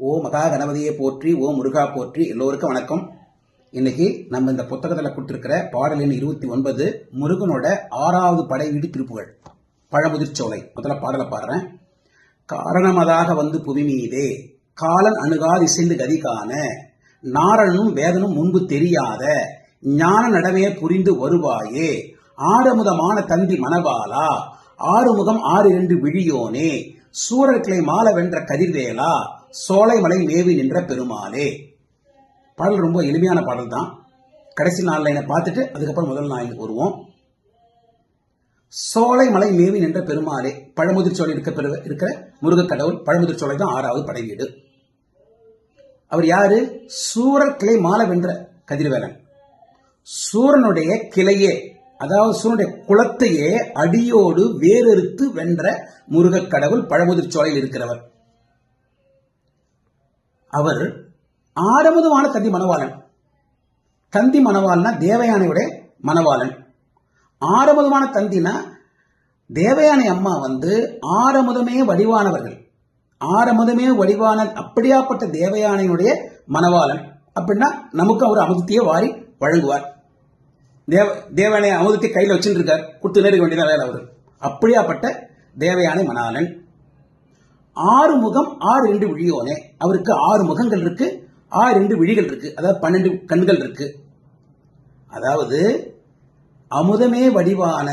ஓ மகா கணபதியை போற்றி ஓ முருகா போற்றி எல்லோருக்கும் வணக்கம். இன்னைக்கு நம்ம இந்த புத்தகத்தில் கொடுத்துருக்கிற பாடல் எண் இருபத்தி ஒன்பது முருகனோட ஆறாவது படை வீடு திருப்புகள். பழமுதிர்ச்சோலை முதல்ல பாடலை பாடுறேன். காரணமதாக வந்து புவி மீதே காலன் அணுகாது இசைந்து கதி காண நாரணனும் வேதனும் முன்பு தெரியாத ஞான நடமையை புரிந்து வருவாயே ஆறுமுதமான தந்தி மணவாளா ஆறுமுகம் ஆறு இரண்டு விழியோனே சூரர்களை மாலை வென்ற கதிர்வேலா சோலைமலை மேவி நின்ற பெருமாளே. பாடல் ரொம்ப எளிமையான பாடல் தான். கடைசி நாலு லைனை பார்த்துட்டு அதுக்கப்புறம் முதல் நாளுக்கு வருவோம். சோலைமலை மேவி நின்ற பெருமாளே பழமுதிர் சோலை இருக்க பெரு இருக்கிற முருகக் கடவுள் பழமுதிர்ச்சோலை தான் ஆறாவது படை வீடு அவர் யாரு? சூரர் கிளை வென்ற கதிர்வேலன். சூரனுடைய கிளையே அதாவது சிவனுடைய குலத்தையே அடியோடு வேறறுத்து வென்ற முருகக் கடவுள் பழமுதிர் சோலையில் இருக்கிறவர். அவர் ஆரமுதமான தந்தி மணவாளன். தந்தி மணவாளனா தேவயானையுடைய மணவாளன். ஆரமுதமான தந்தினா தேவயானை அம்மா வந்து ஆரமுதமே வடிவானவர்கள். ஆரமுதமே வடிவான அப்படியாப்பட்ட தேவயானையுடைய மணவாளன். அப்படின்னா நமக்கு அவர் அமுதத்தையே வாரி வழங்குவார். தேவ தேவயானை அமுதத்தை கையில் வச்சுட்டு இருக்கார் கொடுத்து நேருக்க வேண்டியதான் வேலை அவர். அப்படியாப்பட்ட தேவயானை மணாலன் ஆறு முகம் ஆறு ரெண்டு விழியோனே. அவருக்கு ஆறு முகங்கள் இருக்கு ஆறு ரெண்டு விழிகள் இருக்கு. அதாவது பன்னெண்டு கண்கள் இருக்கு. அதாவது அமுதமே வடிவான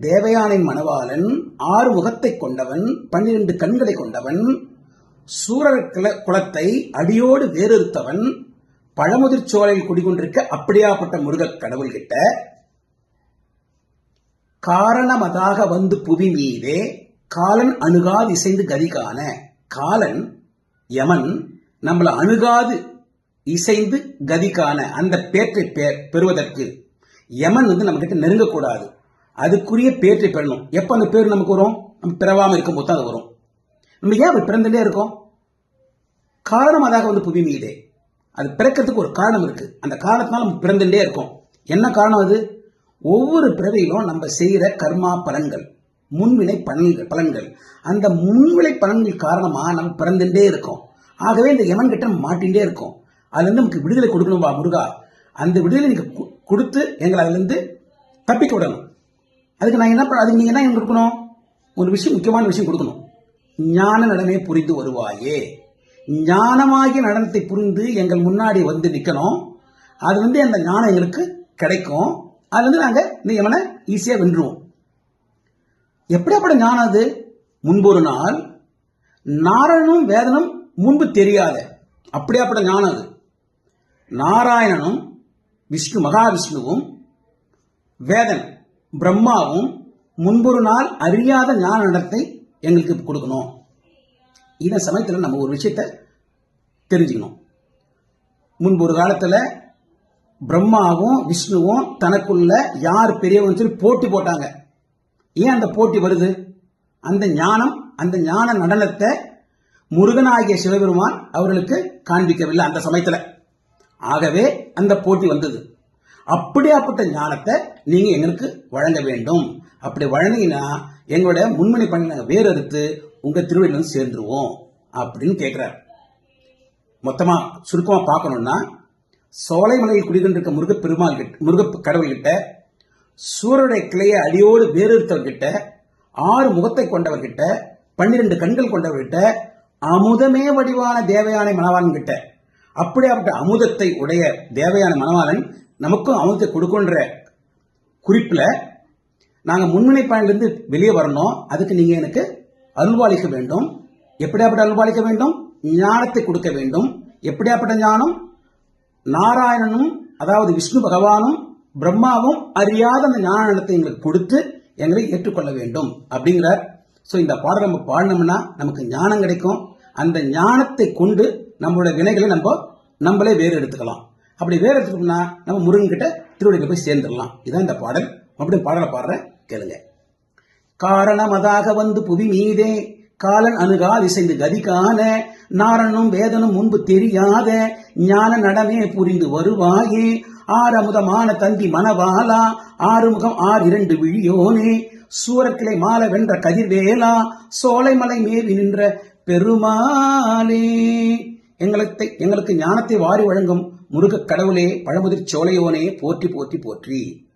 தேவயானை மணவாளன் ஆறு முகத்தை கொண்டவன் பன்னிரண்டு கண்களை கொண்டவன் சூரர் குலத்தை அடியோடு வேறறுத்தவன் பழமுதிர் சோலையில் குடிகொண்டிருக்க அப்படியாப்பட்ட முருகக் கடவுள்கிட்ட காரணமதாக வந்து புவி மீதே காலன் அணுகாது இசைந்து கதி காண காலன் யமன் நம்மளை அணுகாது இசைந்து கதி காண அந்த பேற்றை பெறுவதற்கு யமன் வந்து நம்ம கிட்ட நெருங்கக்கூடாது. அதுக்குரிய பேற்றை பெறணும். எப்போ அந்த பேர் நமக்கு வரும்? நம்ம பிறவாமல் இருக்கும்போது தான் அது வரும். நம்ம ஏன் பிறந்துட்டே இருக்கோம்? காரணம் அதாக வந்து புவி மீதே. அது பிறக்கிறதுக்கு ஒரு காரணம் இருக்கு. அந்த காரணத்தினால நம்ம பிறந்துட்டே இருக்கோம். என்ன காரணம் அது? ஒவ்வொரு பிறவியிலும் நம்ம செய்கிற கர்மா பலன்கள் முன்வினை பலன்கள் பலன்கள். அந்த முன்வினை பலன்கள் காரணமாக நம்ம பிறந்துட்டே இருக்கோம். ஆகவே இந்த யமன் கிட்ட மாட்டிகிட்டே இருக்கோம். அதுலேருந்து நமக்கு விடுதலை கொடுக்கணும்பா முருகா? அந்த விடுதலை நீங்கள் கொடுத்து எங்களை அதுலேருந்து தப்பிக்க விடணும். அதுக்கு நான் என்ன பண்ண அதுக்கு நீங்கள் என்ன கொடுக்கணும்? ஒரு விஷயம் முக்கியமான விஷயம் கொடுக்கணும். ஞான நடனமே புரிந்து வருவாயே. ஞானமாகிய நடனத்தை புரிந்து எங்கள் முன்னாடி வந்து நிற்கணும் அது வந்து அந்த ஞானம் எங்களுக்கு கிடைக்கும். அது வந்து நாங்கள் இந்த யமனை வென்றுவோம். எப்படியாப்பட ஞானம் அது? முன்பொரு நாள் நாராயணனும் வேதனும் முன்பு தெரியாத அப்படியாப்பட்ட ஞானம் அது. நாராயணனும் விஷ்ணு மகாவிஷ்ணுவும் வேதன் பிரம்மாவும் முன்பொரு நாள் அறியாத ஞான நடத்தை எங்களுக்கு கொடுக்கணும். இந்த சமயத்தில் நம்ம ஒரு விஷயத்தை தெரிஞ்சுக்கணும். முன்பு ஒரு காலத்தில் பிரம்மாவும் விஷ்ணுவும் தனக்குள்ள யார் பெரியவங்க சொல்லி போட்டி போட்டாங்க. ஏன் அந்த போட்டி வருது? அந்த ஞானம் அந்த ஞான நடனத்தை முருகனாகிய சிவபெருமான் அவர்களுக்கு காண்பிக்கவில்லை அந்த சமயத்தில். ஆகவே அந்த போட்டி வந்தது. அப்படியாப்பட்ட ஞானத்தை நீங்கள் எங்களுக்கு வழங்க வேண்டும். அப்படி வழங்கினா எங்களோட முன்மணி பண்ணி நாங்கள் வேறறுத்து உங்கள் திருவள்ளில் சேர்ந்துருவோம் அப்படின்னு கேட்குறாரு மொத்தமாக சுருக்கமாக பார்க்கணும்னா சோலைமலையில் குடிகொண்டிருக்க முருகப்பெருமாள் கிட்ட முருக கடவுள்கிட்ட சூரனுடைய கிளையை அடியோடு வேறறுத்தவர்கிட்ட ஆறு முகத்தை கொண்டவர்கிட்ட பன்னிரண்டு கண்கள் கொண்டவர்கிட்ட அமுதமே வடிவான தேவயானை மணவாளன் கிட்ட. அப்படியாப்பட்ட அமுதத்தை உடைய தேவையான மணவாளன் நமக்கும் அமுதத்தை கொடுக்குன்ற குறிப்பில் நாங்கள் முன்முனை பாயிண்ட்லேருந்து வெளியே வரணும். அதுக்கு நீங்கள் எனக்கு அல்வாளிக்க வேண்டும். எப்படியாப்பட்ட அல்வாளிக்க வேண்டும்? ஞானத்தை கொடுக்க வேண்டும். எப்படியாப்பட்ட ஞானம்? நாராயணனும் அதாவது விஷ்ணு பகவானும் பிரம்மாவும் அறியாத அந்த ஞானத்தை எங்களுக்கு கொடுத்து எங்களை ஏற்றுக்கொள்ள வேண்டும். அப்படிங்கிறார். ஸோ இந்த பாடல் நம்ம பாடினோம்னா நமக்கு ஞானம் கிடைக்கும். அந்த ஞானத்தை கொண்டு நம்மளோட வினைகளை நம்ம நம்மளே வேறு எடுத்துக்கலாம். அப்படி வேறு எடுத்துட்டோம்னா நம்ம முருகன்கிட்ட கிட்ட போய் சேர்ந்துடலாம். இதான் இந்த பாடல். அப்படி பாடலை பாடுறேன். கேளுங்க. காரணமதாக வந்து புவி மீதே காலன் அணுகால் இசைந்து கதிகான காண வேதனும் முன்பு தெரியாத ஞான நடமே புரிந்து வருவாயே ஆரமுதமான தந்தி மணவாளா ஆறுமுகம் ஆறு இரண்டு விழியோனே சூரத்திலே மால வென்ற கதிர்வேலா சோலைமலை மேவி நின்ற பெருமாளே. எங்களுக்கு எங்களுக்கு ஞானத்தை வாரி வழங்கும் முருகக் கடவுளே பழமுதிர் சோலையோனே போற்றி போற்றி போற்றி.